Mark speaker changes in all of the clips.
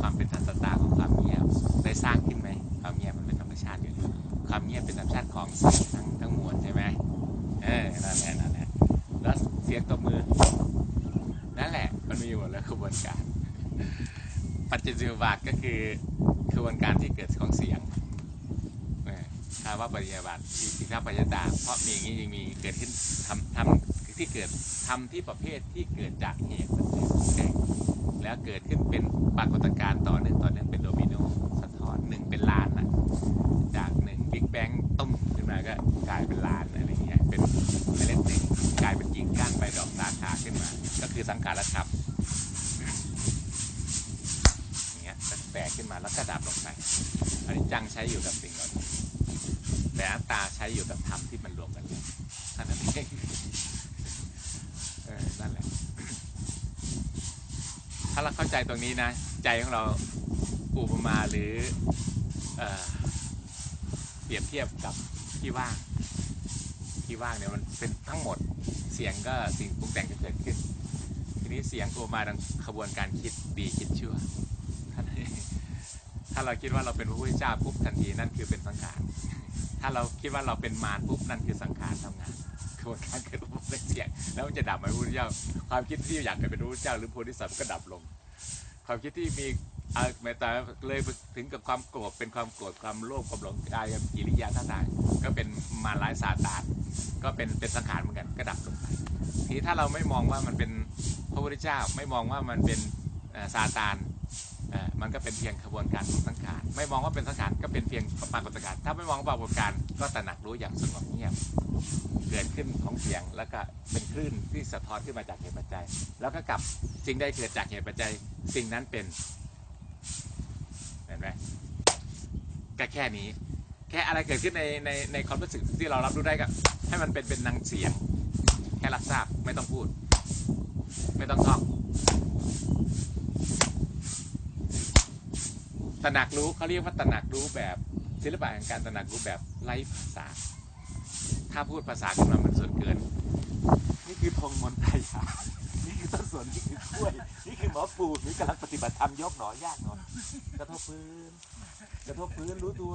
Speaker 1: ความเป็นสันตตาของความเงียบได้สร้างขึ้นไหมความเงียบมันเป็นธรรมชาติอยู่แล้วความเงียบเป็นธรรมชาติของเสียงทั้งทั้งมวลใช่ไหมเออนั่นแหละนั่นแหละแล้วเสียงตัวมือ นั่นแหละมันมีหมดแล้วกระบวนการ ปัจจุบันก็คือกระบวนการที่เกิดของเสียงเออคำว่าปฏิบัติสิทธาปัญญาตาเพราะมีอย่างนี้ยังมีเกิดขึ้นทำทำที่เกิดทำที่ประเภทที่เกิดจากเหตุปัจจัย แล้วเกิดขึ้นเป็นปรากฏการณ์ต่อเนื่องต่อเนื่องเป็นโดมิโนสะท้อนหนึ่งเป็นล้านนะจากหนึ่งบิ๊กแบงต้มขึ้นมาก็กลายเป็นล้านอะไรเงี้ยเป็นเมล็ดหนึ่งกลายเป็นกิ่งก้านใบดอกสาขาขึ้นมา ก็คือสังขารธรรมอย่างเงี้ยแตกขึ้นมาแล้วก็ดับลงไปอันนี้จังใช้อยู่กับสิ่งเหล่านี้แต่อัตตาใช้อยู่กับธรรมที่มันรวมกันเท่านั้นเองเออนั่นแหละ ถ้าเราเข้า ใจตรงนี้นะ ใจของเราอุปมาหรือเอเปรียบเทียบกับที่ว่างที่ว่างเนี่ยมันเป็นทั้งหมดเสียงก็สิ่งปรุงแต่งจะเกิดขึ้น ทีนี้เสียงตัวมาดังขบวนการคิดดีคิดชั่วถ้าเราคิดว่าเราเป็นพระพุทธเจ้าปุ๊บทันทีนั่นคือเป็นสังขาร ถ้าเราคิดว่าเราเป็นมารปุ๊บนั่นคือสังขารทำงานกระบวนการเกิดของเสียงแล้วมันจะดับไหมพระพุทธเจ้าความคิดที่อยากจะเป็นพระพุทธเจ้าหรือโพธิสัตว์ก็ดับลง ความคิดที่มีอาแม้แต่เลยถึงกับความโกรธเป็นความโกรธความโลภความหลงกายกิริยาท่าทางก็เป็นมาร้ายซาตานก็เป็นเป็นสังขารเหมือนกันก็ดับลงไปทีถ้าเราไม่มองว่ามันเป็นพระพุทธเจ้าไม่มองว่ามันเป็นซาตานมันก็เป็นเพียงขบวนการของสังขารไม่มองว่าเป็นสังขารก็เป็นเพียงปรากฏการณ์ถ้าไม่มองว่าปรากฏการณ์ก็ตระหนักรู้อย่างสงบเงียบ เกิดขึ้นของเสียง แล้วก็เป็นคลื่นที่สะท้อนขึ้นมาจากเหตุปัจจัย แล้วก็กลับสิ่งใดเกิดจากเหตุปัจจัย สิ่งนั้นเป็นเห็นไหมก็แค่นี้ แค่อะไรเกิดขึ้นในในในความรู้สึกที่เรารับรู้ได้ก็ให้มันเป็นเป็นนางเสียง แค่รับทราบไม่ต้องพูด ไม่ต้องท่องตระหนักรู้เขาเรียกว่าตระหนักรู้แบบศิลปะแห่งการตระหนักรู้แบบไร้ภาษา ถ้าพูดภาษาขึ้นมามันส่วนเกิน นี่คือธงมนไทยานี่คือต้นสนนี่คือกล้วย นี่คือหมอปูนี่กำลังปฏิบัติธรรมยกหนอยากหนอกระทบพื้นกระทบพื้นรู้ตัว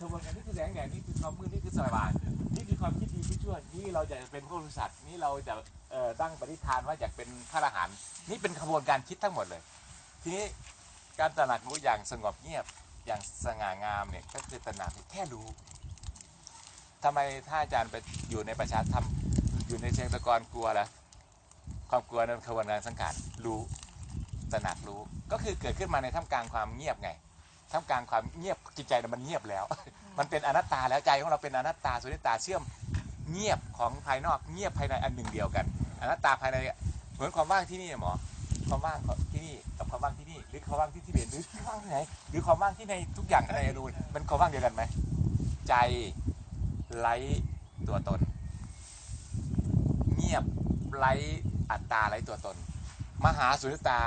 Speaker 1: กระบวนการนี่คือแสงแดดนี่คือความมืดนี่คือสว่างนี่คือความคิดดีคิดชั่วนี่เราจะเป็นผู้บริษัทนี่เราจะตั้งปณิธานว่าอยากเป็นข้าราชการนี่เป็นขบวนการคิดทั้งหมดเลย ทีนี้การตระหนักรู้อย่างสงบเงียบอย่างสง่างามเนี่ยก็คือตระหนักแค่รู้ ทำไมถ้าอาจารย์ไปอยู่ในประชาธรรมอยู่ในเชิงตะกอนกลัวละความกลัวนั้นขบวนการสังขารรู้ตระหนักรู้ ก็คือเกิดขึ้นมาในท่ามกลางความเงียบไงท่ามกลางความเงียบจิตใจมันเงียบแล้ว มันเป็นอนัตตาแล้วใจของเราเป็นอนัตตาสุญญตาเชื่อมเงียบของภายนอกเงียบภายในอันหนึ่งเดียวกัน อนัตตาภายในเหมือนความว่างที่นี่หมอความว่างที่นี่กับความว่างที่นี่หรือความว่างที่ที่เบนหรือความว่างที่ไหนหรือความว่างที่ในทุกอย่างในอนูนมันความว่างเดียวกันไหมใจ ไร้ตัวตน เงียบไร้อัตตาไร้ตัวตน มหาสุญญตา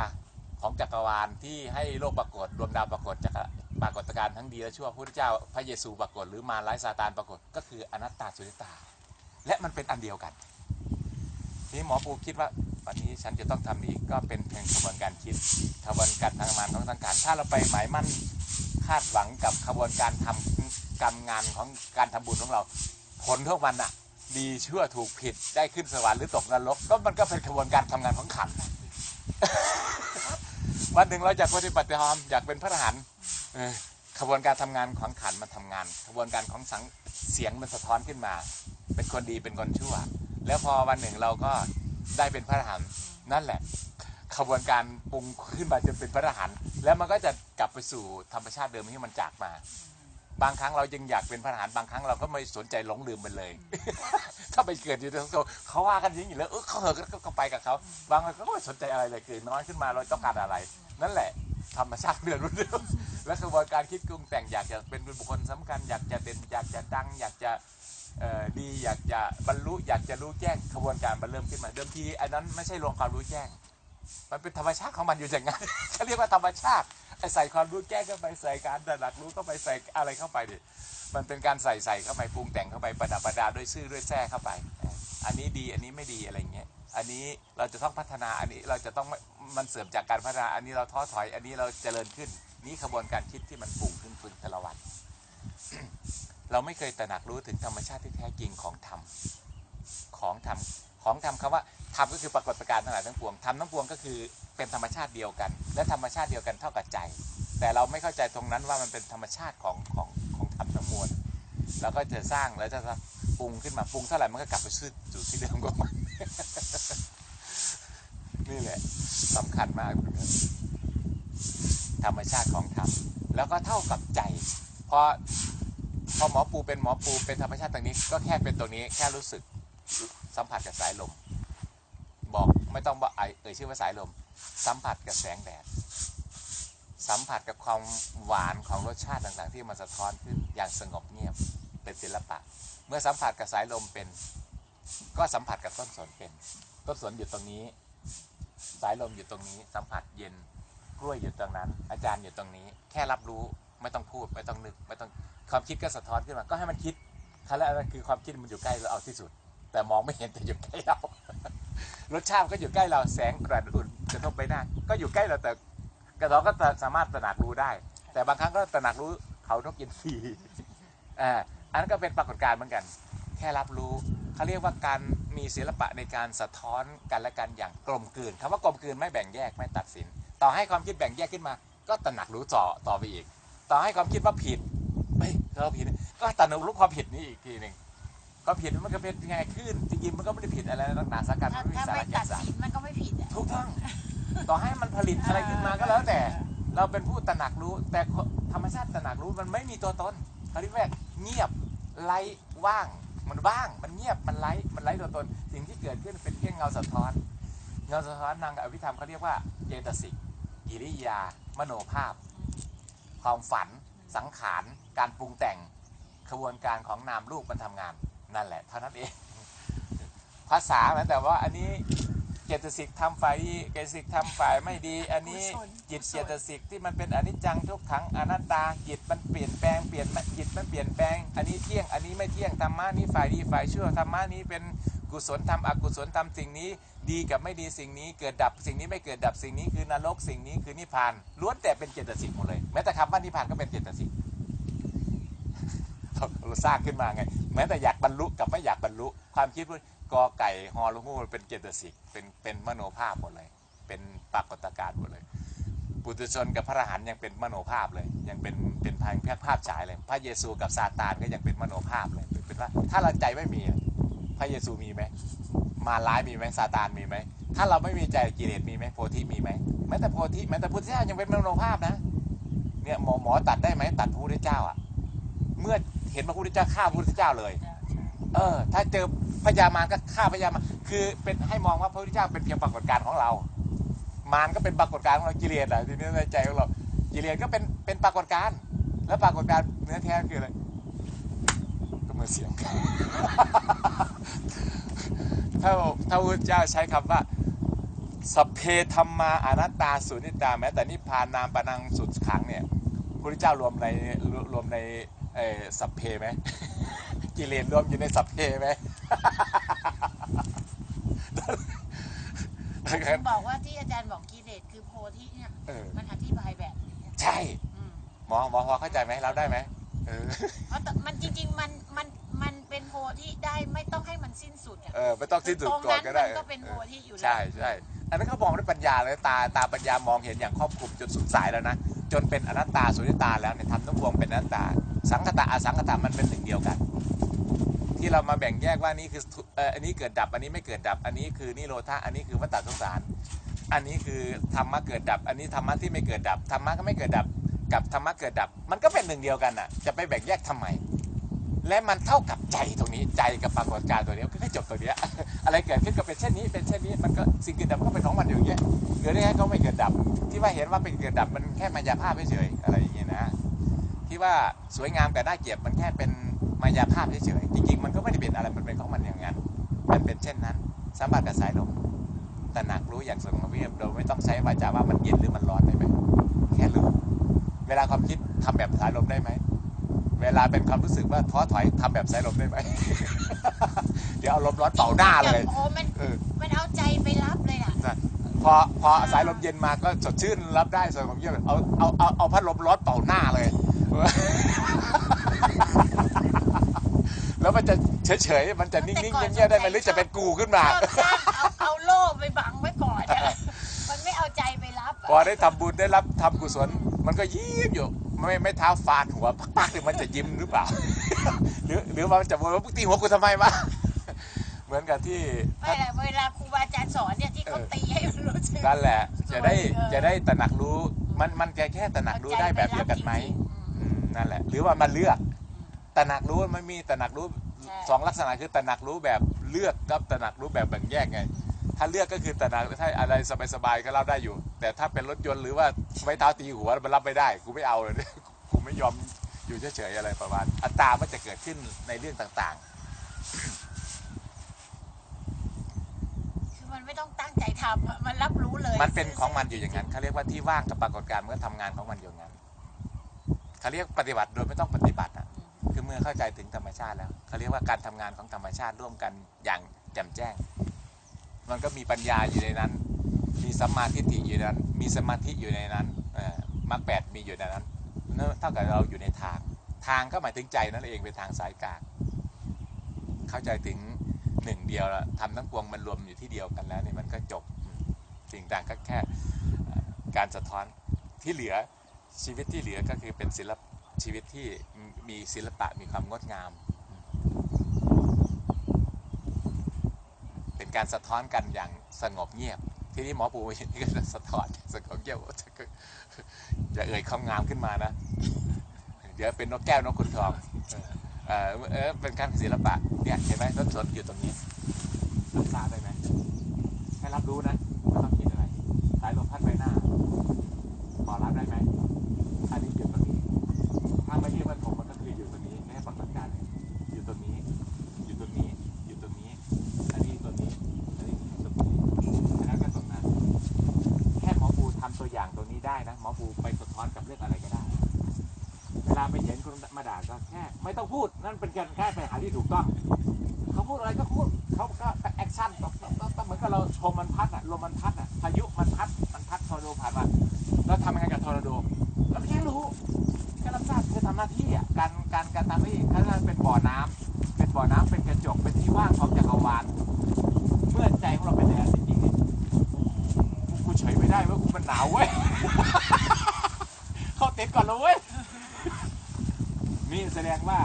Speaker 1: ของจักรวาลที่ให้โลกปรากฏดวงดาวปรากฏจักรปรากฏการณ์ทั้งดีและชั่วพระพุทธเจ้าพระเยซูปรากฏหรือมารร้ายซาตานปรากฏก็คืออนัตตาสุญญตา และมันเป็นอันเดียวกันทีนี้หมอปูคิดว่าวันนี้ฉันจะต้องทำอีกก็เป็นเพียงกระบวนการคิดกระบวนการทำงมานของทางการ ถ้าเราไปหมายมั่นคาดหวังกับกระบวนการทำ การมงานของการทำบุญของเรา ผลของมันอะดีชั่วถูกผิดได้ขึ้นสวรรค์หรือตกนรกก็มันก็เป็นกระบวนการทำงานของขันวันหนึ่งเราอยากปฏิบัติธรรมอยากเป็นพระอรหันต์เออขบวนการทำงานของขันมันทำงานขบวนการของสังเสียงมันสะท้อนขึ้นมา เป็นคนดีเป็นคนชั่ว แล้วพอวันหนึ่งเราก็ได้เป็นพระอรหันต์นั่นแหละ ขบวนการปรุงขึ้นมาจนเป็นพระอรหันต์แล้วมันก็จะกลับไปสู่ธรรมชาติเดิมที่มันจากมา บางครั้งเรายังอยากเป็นพระอรหันต์บางครั้งเราก็ไม่สนใจหลงลืมมันเลย ถ้าไปเกิดอยู่ในสังคมเขาว่ากันอย่างนี้แล้วเออเขาเหอะก็ไปกับเขาบางคนก็ไม่สนใจอะไรเลยเกิดน้อยขึ้นมาเราต้องการอะไร นั่นแหละธรรมชาติเรื่องรุ่นเดิมและกระบวนการคิดกรุงแต่งอยากจะเป็นบุคคลสำคัญ อยากจะเป็นอยากจะดัง อยากจะดีอยากจะบรรลุอยากจะรู้แจ้งกระบวนการมันเริ่มขึ้นมาเดิมทีอันนั้นไม่ใช่รวมความรู้แจ้ง มันเป็นธรรมชาติของมันอยู่อย่างนั้นเขาเรียกว่าธรรมชาติ ใส่ความรู้แจ้งเข้าไปใส่การตระหนักรู้เข้าไปใส่อะไรเข้าไปดิมันเป็นการใส่ใส่เข้าไปปรุงแต่งเข้าไปประดับประดาด้วยซื่อด้วยแท้เข้าไป อันนี้ดีอันนี้ไม่ดีอะไรเงี้ยอันนี้เราจะต้องพัฒนาอันนี้เราจะต้องมันเสื่อมจากการพัฒนา อันนี้เราท้อถอย อันนี้เราเจริญขึ้น นี่ขบวนการคิดที่มันปรุงขึ้นปรุงแต่ละวันเราไม่เคยตระหนักรู้ถึงธรรมชาติที่แท้จริงของธรรมของธรรม ของธรรมคำว่าธรรมก็คือปรากฏการณ์ทั้งหลายทั้งปวงธรรมทั้งปวงก็คือเป็นธรรมชาติเดียวกัน และธรรมชาติเดียวกันเท่ากับใจ แต่เราไม่เข้าใจตรงนั้นว่ามันเป็นธรรมชาติของของของธรรมทั้งมวลเราก็จะสร้างแล้วจะปรุงขึ้นมาปรุงเท่าไหร่มันก็กลับไปสู่จุดที่เดิมของมันนี่แหละสำคัญมากธรรมชาติของธรรมแล้วก็เท่ากับใจพอพอหมอปูเป็นหมอปูเป็นธรรมชาติตรงนี้ ก็แค่เป็นตรงนี้แค่รู้สึก สัมผัสกับสายลม บอกไม่ต้องบอกไอเอ่ยชื่อว่าสายลม สัมผัสกับแสงแดด สัมผัสกับความหวานของรสชาติต่างๆ ที่มันสะท้อนขึ้นอย่างสงบเงียบเป็นศิลปะ เมื่อสัมผัสกับสายลมเป็น ก็สัมผัสกับต้นสนเป็น ต้นสนอยู่ตรงนี้ สายลมอยู่ตรงนี้ สัมผัสเย็นกล้วยอยู่ตรงนั้น อาจารย์อยู่ตรงนี้ แค่รับรู้ไม่ต้องพูดไม่ต้องนึกไม่ต้องความคิดก็สะท้อนขึ้นมา ก็ให้มันคิดคันแรกคือความคิดมันอยู่ใกล้เราเอาที่สุด แต่มองไม่เห็นแต่อยู่ใกล้เรารสชาติก็อยู่ใกล้เราแสงกระอุ่นกระทบใบหน้าก็อยู่ใกล้เราแต่กระเราก็สามารถตระหนักรู้ได้ แต่บางครั้งก็ตระหนักรู้เขานกกินฟรีอ่าอันนั้นก็เป็นปรากฏการณ์เหมือนกัน แค่รับรู้เขาเรียกว่าการมีศิลปะในการสะท้อนกันและกันอย่างกลมกลืนคำว่ากลมกลืนไม่แบ่งแยกไม่ตัดสิน ต่อให้ความคิดแบ่งแยกขึ้นมา ก็ตระหนักรู้ต่อต่อไปอีก ต่อให้ความคิดว่าผิดเฮ้ยเราผิดก็ตระหนักรู้ความผิดนี้อีกทีหนึ่ง ก็ผิดมันก็เป็นยังไงขึ้นจริงๆมันก็ไม่ได้ผิดอะไรนักหนาสากันมั
Speaker 2: ถ้าน
Speaker 1: ไม่มี
Speaker 2: ถ้า
Speaker 1: สา
Speaker 2: ไม่
Speaker 1: ระแก่
Speaker 2: ตัด
Speaker 1: นสาร
Speaker 2: สินมันก็ไม่ผิดอะ
Speaker 1: ถูกต้อง ต่อให้มันผลิตอะไรขึ้นมาก็แล้วแต่ เราเป็นผู้ตระหนักรู้ แต่ธรรมชาติตระหนักรู้มันไม่มีตัวตนเขาเรียกว่าเงียบไร้ว่างมันว่าง มันเงียบมันไร้มันไร้ตัวตน สิ่งที่เกิดขึ้นเป็นเพียงเงาสะท้อน เงาสะท้อนนางกับอภิธรรมเขาเรียกว่าเจตสิกกิริยา มโนภาพ ความฝัน สังขาร การปรุงแต่งขบวนการของนามรูปมันทำงาน นั่นแหละ เท่านั้นเอง ภาษาแม้แต่ว่าอันนี้เจตสิกทำฝ่ายดีเจตสิกทำฝ่ายไม่ดี อันนี้
Speaker 2: กุศล
Speaker 1: จิตเจตสิกที่มันเป็นอนิจจังทุกขังอนัตตาจิตมันเปลี่ยนแปลงเปลี่ยนจิตมันเปลี่ยนแปลง อันนี้เที่ยงอันนี้ไม่เที่ยงธรรมะนี้ฝ่ายดีฝ่ายชั่วธรรมะนี้เป็นกุศลธรรมอกุศลธรรมสิ่งนี้ ดีกับไม่ดีสิ่งนี้เกิดดับสิ่งนี้ไม่เกิดดับสิ่งนี้คือนรกสิ่งนี้คือนิพพานล้วนแต่เป็นเจตสิกหมดเลยแม้แต่คำว่านิพพานก็เป็นเจตสิก เราสร้างขึ้นมาไงแม้แต่อยากบรรลุกับไม่อยากบรรลุ ความคิดว่ากอไก่ฮอลูฮูเป็นเจตสิกเป็นเป็นมโนภาพหมดเลย เป็นปรากฏการณ์หมดเลยปุถุชนกับพระอรหันต์ยังเป็นมโนภาพเลย ยังเป็นเป็นทางแพทย์ภาพฉายเลย พระเยซูกับซาตานก็ยังเป็นมโนภาพเลยเป็นว่าถ้าเราใจไม่มีพระเยซูมีไหมมาร้ายมีไหมซาตานมีไหมถ้าเราไม่มีใจกิเลสมีไหมโพธิมีไหมแม้แต่โพธิแม้แต่พุทธเจ้ายังเป็นมโนภาพนะเนี่ยหมอหมอตัดได้ไหมตัดพระพุทธเจ้าอะเมื่อ เห็นพระพุทธเจ้าฆ่าพระพุทธเจ้าเลย เออ ถ้าเจอพญามารก็ฆ่าพญามารคือเป็นให้มองว่าพระพุทธเจ้าเป็นเพียงปรากฏการณ์ของเรา มารก็เป็นปรากฏการณ์ของเรากิเลสอะทีนี้ในใจของเรากิเลสก็เป็นเป็นปรากฏการณ์แล้วปรากฏการณ์เนื้อแท้คืออะไรก็เหมือนเสียงถ้าถ้าพระพุทธเจ้าใช้คำว่าสัพเพธรรมาอนัตตาสุนิตตาแม้แต่นิพพานนามปนังสุดขังเนี่ยพระพุทธเจ้ารวมในรวมใน เอ่อสัพเพไหมกิเลสรวมอยู่ในสัพเพไหม
Speaker 2: ถึงบอกว่าที่อาจารย์บอกกิเลสคือโพธิเนี่ย
Speaker 1: เออ
Speaker 2: มันอธิบายแบบนี้
Speaker 1: ใช่
Speaker 2: อืม
Speaker 1: หมอหมอพอเข้าใจไหมรับได้ไหมเออ
Speaker 2: เพราะแต่มันจริง ๆ มันมันมันเป็นโพธิได้ไม่ต้องให้มันสิ้นสุดอะ
Speaker 1: เออไม่ต้องสิ้นสุด
Speaker 2: ตรง
Speaker 1: ก่อน
Speaker 2: นั้น
Speaker 1: ก็ได้
Speaker 2: มันก็เป็นโพธิอยู่แล้ว
Speaker 1: ใช่ใช่อันนั้นเขามองด้วยปัญญาเลยตาตาปัญญามองเห็นอย่างครอบคลุมจนสุดสายแล้วนะ จนเป็นอนัตตาสุญญตาแล้วเนี่ยทำทั้งวงเป็นอนัตตา สังคตะอสังคตะมันเป็นหนึ่งเดียวกัน ที่เรามาแบ่งแยกว่านี่คือเอออันนี้เกิดดับอันนี้ไม่เกิดดับอันนี้คือนิโรธาอันนี้คือวัฏฏะสงสาร อันนี้คือธรรมะเกิดดับ อันนี้ธรรมะที่ไม่เกิดดับธรรมะก็ไม่เกิดดับกับธรรมะเกิดดับ มันก็เป็นหนึ่งเดียวกันน่ะจะไปแบ่งแยกทำไม และมันเท่ากับใจตรงนี้ใจกับปรากฏการณ์ตัวนี้ก็แค่จบตัวเนี้ยอะไรเกิดขึ้นก็เป็นเช่นนี้เป็นเช่นนี้มันก็สิ่งเกิดดับมันก็เป็นของมันอยู่างเงี้ยเกิดได้แค่ก็ไม่เกิดดับ ที่ว่าเห็นว่าเป็นเกิดดับมันแค่มายาภาพเฉยอะไรอย่างเงี้ยนะที่ว่าสวยงามกับน่าเกลียดมันแค่เป็นมายาภาพเฉยจริงๆมันก็ไม่ได้เป็นอะไรมันเป็นของมันอย่างนั้นมันเป็นเช่นนั้นสัมผัสกับสายลมตระหนักรู้อย่างสงบเงียบโดยไม่ต้องใช้วาจาว่ามันเย็นหรือมันร้อนได้ไหมแค่รู้เวลาความคิดทำแบบสายลมได้ไหม เวลาเป็นความรู้สึกว่าท้อถอยทำแบบสายลมได้ไหม เดี๋ยวเอาลมร้อนเป่าหน้าเลย
Speaker 2: โอ้มัน
Speaker 1: เออ
Speaker 2: มันเอาใจไปรับเลยอะ
Speaker 1: พอพอสายลมเย็นมาก็สดชื่นรับได้ส่วนของเยี่ยมเอาเอาเอาเอาพัดลมร้อนเป่าหน้าเลย แล้วมันจะเฉยๆมันจะนิ่งๆเงียบๆได้ไหมหรือจะเป็นกูขึ้นมา
Speaker 2: ชอบสร้างเอาเอาโล่ไปบังไว้ก่อนอะมันไม่เอาใจไปรับอะ
Speaker 1: พอได้ทำบุญได้รับทำกุศลมันก็ยิ้มอยู่ ไม่ไม่เท้าฟาดหัวปักๆหรือมันจะยิ้มหรือเปล่า หรือหรือว่ามันจะบอกว่าตีหัวกูทำไมวะเหมือนกับที่
Speaker 2: ไม่แหละเวลาครูบาอาจารย์สอนเนี่ยที่เขาตีให้มันรู้สึก
Speaker 1: นั่นแหละ จะได้
Speaker 2: เออ
Speaker 1: จะได้ตระหนักรู้ มันมันแค่แค่ตระหนักรู้ได้แบบเดียวกันไหมอืมนั่นแหละ หรือว่ามันเลือกตระหนักรู้มันมีตระหนักรู้
Speaker 2: ใช่
Speaker 1: สองลักษณะคือตระหนักรู้แบบเลือกกับตระหนักรู้แบบแบ่งแยกไง ถ้าเลือกก็คือตระหนักถ้าอะไรสบายๆก็รับได้อยู่ แต่ถ้าเป็นรถยนต์หรือว่าไม้เท้าตีหัวมันรับไม่ได้กูไม่เอาเลยกูไม่ยอมอยู่เฉยๆอะไรประมาณอัตรามันจะเกิดขึ้นในเรื่องต่าง
Speaker 2: คือมันไม่ต้องตั้งใจทำอะมันรับรู้เลย
Speaker 1: ๆมันเป็นของมันอยู่อย่างนั้นเขาเรียกว่าที่ว่างกับปรากฏการณ์มันก็ทำงานของมันอยู่อย่างนั้นเขาเรียกปฏิบัติโดยไม่ต้องปฏิบัติอะคือเมื่อเข้าใจถึงธรรมชาติแล้วเขาเรียกว่าการทำงานของธรรมชาติร่วมกันอย่างแจ่มแจ้ง มันก็มีปัญญาอยู่ในนั้น มีสัมมาทิฏฐิอยู่ในนั้น มีสมาธิอยู่ในนั้นมรรคแปดมีอยู่ในนั้นนั่นเท่ากับเราอยู่ในทาง ทางก็หมายถึงใจนั่นเองเป็นทางสายกลางเข้าใจถึงหนึ่งเดียวแล้วทำทั้งปวงมันรวมอยู่ที่เดียวกันแล้วนี่มันก็จบสิ่งต่างก็แค่การสะท้อนที่เหลือชีวิตที่เหลือก็คือเป็นศิลปชีวิตที่มีศิลปะมีความงดงาม เป็น การสะท้อนกันอย่างสงบเงียบ ที่นี่หมอปูเห็นนี่ก็จะสะท้อนสงบเงียบจะเอ่ยคำงามขึ้นมานะเดี๋ยวเป็นนกแก้วนกขุนทองเออเออเออเป็นการศิลปะเนี่ยเห็นไหมรถสนอยู่ตรงนี้รับทราบได้ไหมให้รับรู้นะไม่ต้องคิดอะไรสายลมพัดไปหน้าพอรับได้ไหมอันนี้อยู่ เป็นการแก้ปัญหาที่ถูกต้องเขาพูดอะไรก็พูดเขาก็แอคชั่นต้องต้องเหมือนกับเราชมมันพัดอะลมมันพัดอะพายุมันพัดมันพัดทอร์นาโดผ่านมาแล้วทำยังไงกับทอร์นาโดเราแค่รู้ก็รับทราบคือทำหน้าที่อะการการการทำหน้าที่ถ้ามันเป็นบ่อน้ำเป็นบ่อน้ำเป็นกระจกเป็นที่ว่างของจักรวาลเมื่อใจของเราเป็นอย่างนั้นจริงๆกูเฉยไม่ได้เว่ากูมันหนาวเว้ยเข้าเต็นท์ก่อนเลยเว้ยนี่แสดงว่า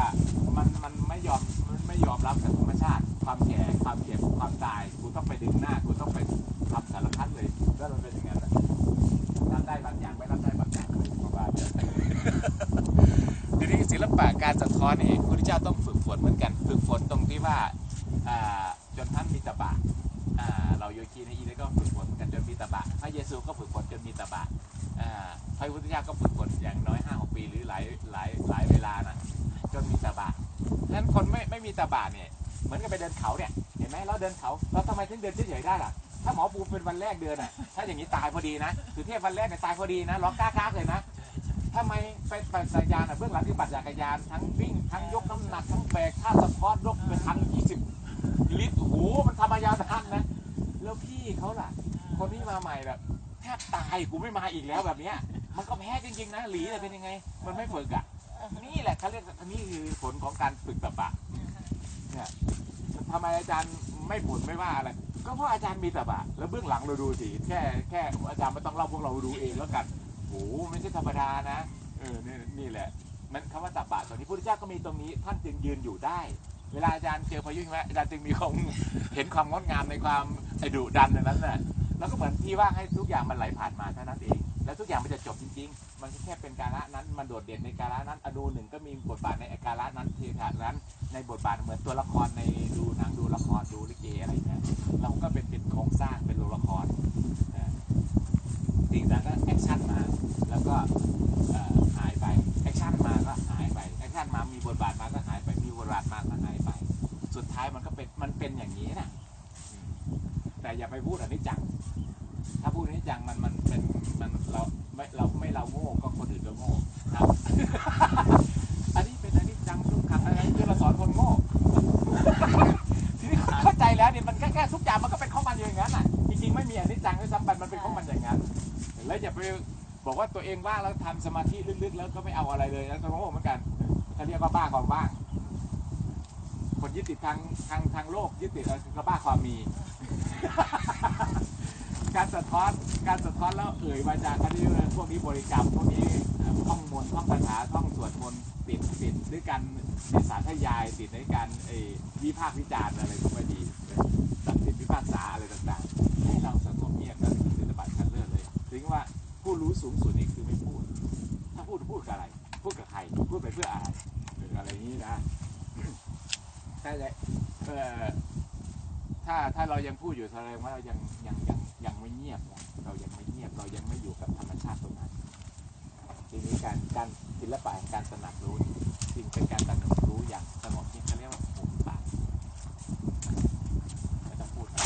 Speaker 1: เราโยคีในอีนี่ก็ฝึกฝนกันจนมีตบะพระเยซูก็ฝึกฝนจนมีตบะอ่าพระพุทธเจ้าก็ฝึกฝนอย่างน้อยห้าหกปีหรือหลายหลายหลายเวลานะจนมีตบะฉะนั้นคนไม่ไม่มีตบะเนี่ยเหมือนกับไปเดินเขาเนี่ยเห็นไหมเราเดินเขาเราทำไมถึงเดินเฉยๆได้ล่ะถ้าหมอปูเป็นวันแรกเดินอะ ถ้าอย่างนี้ตายพอดีนะสุเทพวันแรกเนี่ยตายพอดีนะร้องกล้ากๆเลยนะทำไมไปปั่นจักรยานอะเบื้องหลังคือปั่นจักรยานทั้งวิ่งทั้งยกน้ำหนักทั้งแบกท่าสะพอดยกเป็นทั้ง20 ลิตรโอ้โหมันทำมายาวทันนะ แล้วพี่เขาล่ะ คนที่มาใหม่แบบแทบตายกูไม่มาอีกแล้วแบบเนี้ย มันก็แพ้จริงๆนะหลีเนี่เป็นยังไง มันไม่ฝึกอะ นี่แหละเขาเรียกนี่คือผลของการฝึกตะบะเนี่ยทำไมอาจารย์ไม่บ่นไม่ว่าอะไร ก็เพราะอาจารย์มีตะบะแล้วเบื้องหลังเราดูสิแค่แค่อาจารย์ไม่ต้องเล่าพวกเราดูเองแล้วกันโอ้โหไม่ใช่ธรรมดานะเออนี่นี่แหละ มันคำว่าตับบาตรตรงนี้พระพุทธเจ้าก็มีตรงนี้ท่านจึงยืนอยู่ได้ เวลาอาจารย์เจอพายุหิมะอาจารย์จึงมีความเห็นความงดงามในความไอดุดันนั้นน่ะแล้วก็เหมือนที่ว่างให้ทุกอย่างมันไหลผ่านมาเท่านั้นเอง แล้วทุกอย่างมันจะจบจริง ๆ มันแค่เป็นกาละนั้นมันโดดเด่นในกาละนั้นอดูหนึ่งก็มีบทบาทในกาละนั้นเทถานั้น ในบทบาทเหมือนตัวละครในดูหนังดูละครดูลิเกอะไรอย่างเงี้ยเราก็เป็นเป็นโครงสร้างเป็นตัวละครสิ่งต่างก็แอคชั่นมาแล้วก็หายไปแอคชั่นมาก็หายไปแอคชั่นมามีบทบาทมาก็หายไปมีบทบาทมาก็ สุดท้ายมันก็เป็นมันเป็นอย่างนี้นะแต่อย่าไปพูดอนิจจัง ถ้าพูดอนิจจังมันมันเป็นมันเราไม่เราไม่เราโง่ก็คนอื่นก็โง่ครับ อันนี้เป็นอนิจจังทุกขังอันนี้คือเราสอนคนโง่ทีนี้เข้าใจแล้วเนี่ยมันแค่ทุกอย่างมันก็เป็นข้อมันอย่างนั้นอะจริงๆไม่มีอนิจจังด้วยซ้ำไปมันเป็นข้อมันอย่างนั้นแล้วอย่าไปบอกว่าตัวเองว่างแล้วทำสมาธิลึกๆ แล้วก็ไม่เอาอะไรเลยแล้วนะโง่เหมือนกันเขาเรียกว่าบ้าก่อนบ้าง ติดทางทางทางโลกยึดติดอะไรก็บ้าความมี การสะท้อนการสะท้อนแล้วเอ่ยวาจาเขาที่พวกนี้บริกรรมพวกนี้ท่องมนต์ท่องคาถาท่องสวดมนต์ติดติดด้วยกันติดสาธยายติดในการเอ่อวิพากษ์วิจารณ์อะไรก็ไม่ดีตัดสินพิพากษาอะไรต่างๆ ให้เราสงบเงียบนั่นคือศิลปะชั้นเลิศเลยถึงว่าผู้รู้สูงสุดนี่คือไม่พูด ถ้าพูดพูดกับอะไร พูดกับใครพูดไปเพื่ออะไรหรืออะไรอย่างนี้นะ ถ้าจะเออถ้าถ้าเรายังพูดอยู่แสดงว่าเรายังยังยังยังไม่เงียบนะเรายังไม่เงียบเรายังไม่อยู่กับธรรมชาติตรงนั้นทีนี้การการศิลปะการตระหนักรู้จึงเป็นการตระหนักรู้อย่างสงบที่เขาเรียกว่าหุบปากไม่ต้องพูดอะไร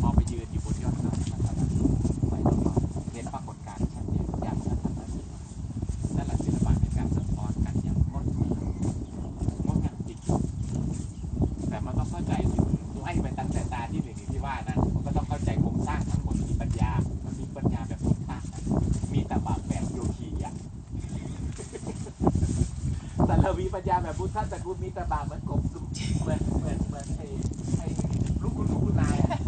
Speaker 1: พอไปยืนอยู่บนยอดเขามันตระหนักรู้ไปรอบๆเห็นปรากฏการณ์ชัดเจนอย่างนั้นทำหน้าที่นั่นแหละศิลปะในการสะท้อนกันอย่างงดงามงดงามจริงๆแต่มันต้องเข้าใจไล่ไปตั้งแต่ตาที่หนึ่งอย่างที่ว่านะมันก็ต้องเข้าใจโครงสร้างทั้งหมดมีปัญญา มันมีปัญญาแบบพุทธะนะมีตบะแบบโยคีอะ แต่เรา มีปัญญาแบบพุทธะแต่คุณมีตบะเหมือนกบเหมือนเหมือนเหมือนไอ้ไอ้ลูกคุณหนูคุณนายอะ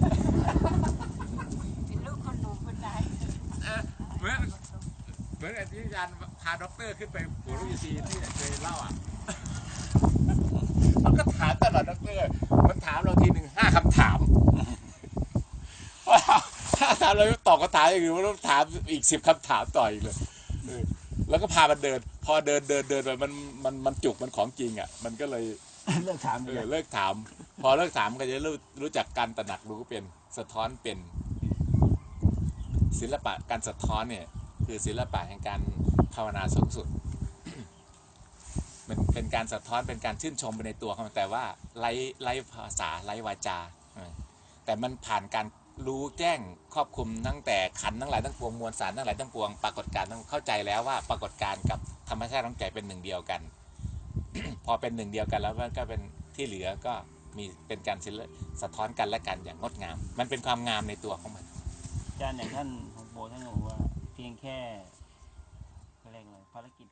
Speaker 2: เป็นลูกคนหนุ่มคนใด
Speaker 1: เหมือนเหมือนไอ้ที่อาจารย์พาด็อกเตอร์ขึ้นไปหัวลูกยซีที่เคยเล่าอะมันก็ถามตลอดด็อกเตอร์มันถามเราทีหนึ่งห้าคำถามถ้าถามเราไม่ตอบคำถามอย่างอื่นมันต้องถามอีกสิบคำถามต่ออีกเลยเออ แล้วก็พามันเดิน พอเดินเดินเดินไปมันมันมันจุกมันของจริงอะ มันก็เลย
Speaker 3: เลิกถาม
Speaker 1: เอ
Speaker 3: เล
Speaker 1: อยเลิกถาม พอเลิกถามก็จะรู้รู้จักการตระหนักรู้เป็นสะท้อนเป็น ศิลปะการสะท้อนเนี่ย คือศิลปะแห่งการภาวนาสูงสุดมันเป็นการสะท้อนเป็นการชื่นชมไปในตัวของมันแต่ว่าไร้ไร้ภาษาไร้วาจาเออแต่มันผ่านการ รู้แจ้งครอบคลุมตั้งแต่ขันทั้งหลายทั้งปวงมวลสารทั้งหลายทั้งปวงปรากฏการณ์ต้องเข้าใจแล้วว่าปรากฏการ์กับธรรมชาติของใจเป็นหนึ่งเดียวกัน พอเป็นหนึ่งเดียวกันแล้วมันก็เป็นที่เหลือก็มีเป็นการสะท้อนกันและกันอย่างงดงาม มันเป็นความงามในตัวของมัน
Speaker 3: อาจารย์อย่างท่านของโบท่านบอกว่า เพียงแค่เขาเรียกอะไรภารกิจ